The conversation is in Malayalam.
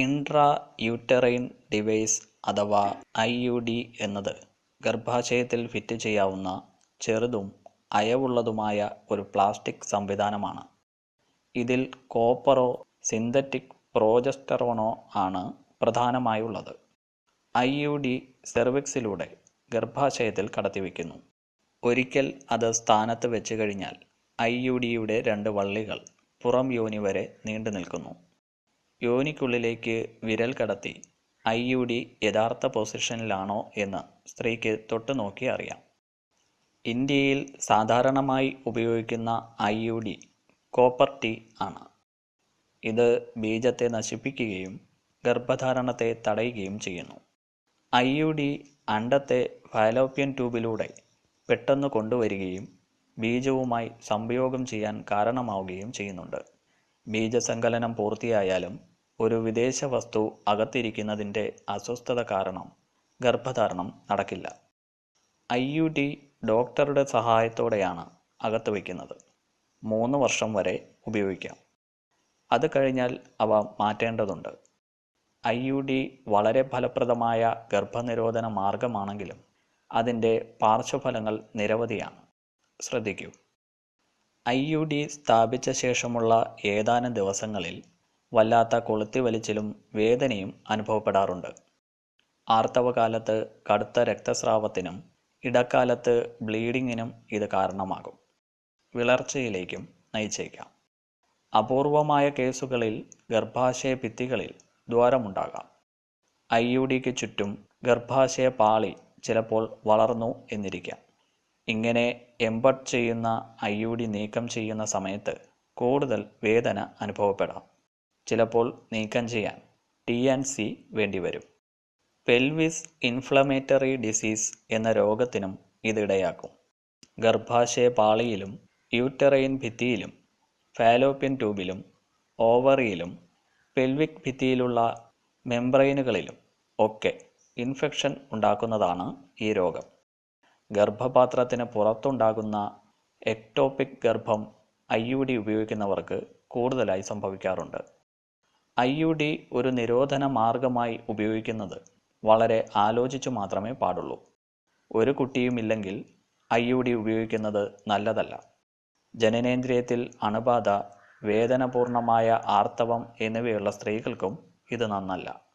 ഇൻട്രാ യൂറ്ററൈൻ ഡിവൈസ് അഥവാ ഐ യു ഡി എന്നത് ഗർഭാശയത്തിൽ ഫിറ്റ് ചെയ്യാവുന്ന ചെറുതും അയവുള്ളതുമായ ഒരു പ്ലാസ്റ്റിക് സംവിധാനമാണ്. ഇതിൽ കോപ്പറോ സിന്തറ്റിക് പ്രോജസ്റ്ററോണോ ആണ് പ്രധാനമായുള്ളത്. ഐ യു ഡി സെർവിക്സിലൂടെ ഗർഭാശയത്തിൽ കടത്തിവെക്കുന്നു. ഒരിക്കൽ അത് സ്ഥാനത്ത് വെച്ച് കഴിഞ്ഞാൽ ഐ യു ഡിയുടെ രണ്ട് വള്ളികൾ പുറം യോനി വരെ നീണ്ടു നിൽക്കുന്നു യോനിക്കുള്ളിലേക്ക് വിരൽ കടത്തി. ഐ യു ഡി യഥാർത്ഥ പൊസിഷനിലാണോ എന്ന് സ്ത്രീക്ക് തൊട്ടു നോക്കി അറിയാം. ഇന്ത്യയിൽ സാധാരണമായി ഉപയോഗിക്കുന്ന I U D copper T ആണ്. ഇത് ബീജത്തെ നശിപ്പിക്കുകയും ഗർഭധാരണത്തെ തടയുകയും ചെയ്യുന്നു. ഐ യു ഡി അണ്ടത്തെ ഫയലോപ്യൻ ട്യൂബിലൂടെ പെട്ടെന്ന് കൊണ്ടുവരികയും ബീജവുമായി സംയോഗം ചെയ്യാൻ കാരണമാവുകയും ചെയ്യുന്നുണ്ട്. ബീജസങ്കലനം പൂർത്തിയായാലും ഒരു വിദേശ വസ്തു അകത്തിരിക്കുന്നതിന്റെ അസ്വസ്ഥത കാരണം ഗർഭധാരണം നടക്കില്ല. ഐ യു ടി ഡോക്ടറുടെ സഹായത്തോടെയാണ് അകത്ത് വയ്ക്കുന്നത്. മൂന്ന് വർഷം വരെ ഉപയോഗിക്കാം. അത് കഴിഞ്ഞാൽ അവ മാറ്റേണ്ടതുണ്ട്. ഐ യു ഡി വളരെ ഫലപ്രദമായ ഗർഭനിരോധന മാർഗമാണെങ്കിലും അതിന്റെ പാർശ്വഫലങ്ങൾ നിരവധിയാണ്. ശ്രദ്ധിക്കൂ. ഐ യു ഡി സ്ഥാപിച്ച ശേഷമുള്ള ഏതാനും ദിവസങ്ങളിൽ വല്ലാത്ത കൊളുത്തി വലിച്ചിലും വേദനയും അനുഭവപ്പെടാറുണ്ട്. ആർത്തവകാലത്ത് കടുത്ത രക്തസ്രാവത്തിനും ഇടക്കാലത്ത് ബ്ലീഡിങ്ങിനും ഇത് കാരണമാകും. വിളർച്ചയിലേക്കും നയിച്ചേക്കാം. അപൂർവമായ കേസുകളിൽ ഗർഭാശയ ഭിത്തികളിൽ ദ്വാരമുണ്ടാകാം. ഐ യു ഡിക്ക് ചുറ്റും ഗർഭാശയ പാളി ചിലപ്പോൾ വളർന്നു എന്നിരിക്കാം. ഇങ്ങനെ എംബഡ് ചെയ്യുന്ന ഐ നീക്കം ചെയ്യുന്ന സമയത്ത് കൂടുതൽ വേദന അനുഭവപ്പെടാം. ചിലപ്പോൾ നീക്കം ചെയ്യാൻ ടി ആൻഡ് സി വേണ്ടിവരും. പെൽവിസ് ഇൻഫ്ലമേറ്ററി ഡിസീസ് എന്ന രോഗത്തിനും ഇതിടയാക്കും ഗർഭാശയ പാളിയിലും യൂട്ടറൈൻ ഭിത്തിയിലും ഫാലോപ്യൻ ട്യൂബിലും ഓവറിയിലും പെൽവിക് ഭിത്തിയിലുള്ള മെംബ്രെയിനുകളിലും ഒക്കെ ഇൻഫെക്ഷൻ ഉണ്ടാക്കുന്നതാണ് ഈ രോഗം. ഗർഭപാത്രത്തിന് പുറത്തുണ്ടാകുന്ന എക്ടോപിക് ഗർഭം ഐ യു ഡി ഉപയോഗിക്കുന്നവർക്ക് കൂടുതലായി സംഭവിക്കാറുണ്ട്. ഐ യു ഡി ഒരു നിരോധന മാർഗമായി ഉപയോഗിക്കുന്നത് വളരെ ആലോചിച്ചു മാത്രമേ പാടുള്ളൂ. ഒരു കുട്ടിയുമില്ലെങ്കിൽ ഐ യു ഡി ഉപയോഗിക്കുന്നത് നല്ലതല്ല. ജനനേന്ദ്രിയത്തിൽ അണുബാധ വേദനപൂർണമായ ആർത്തവം എന്നിവയുള്ള സ്ത്രീകൾക്കും ഇത് നന്നല്ല.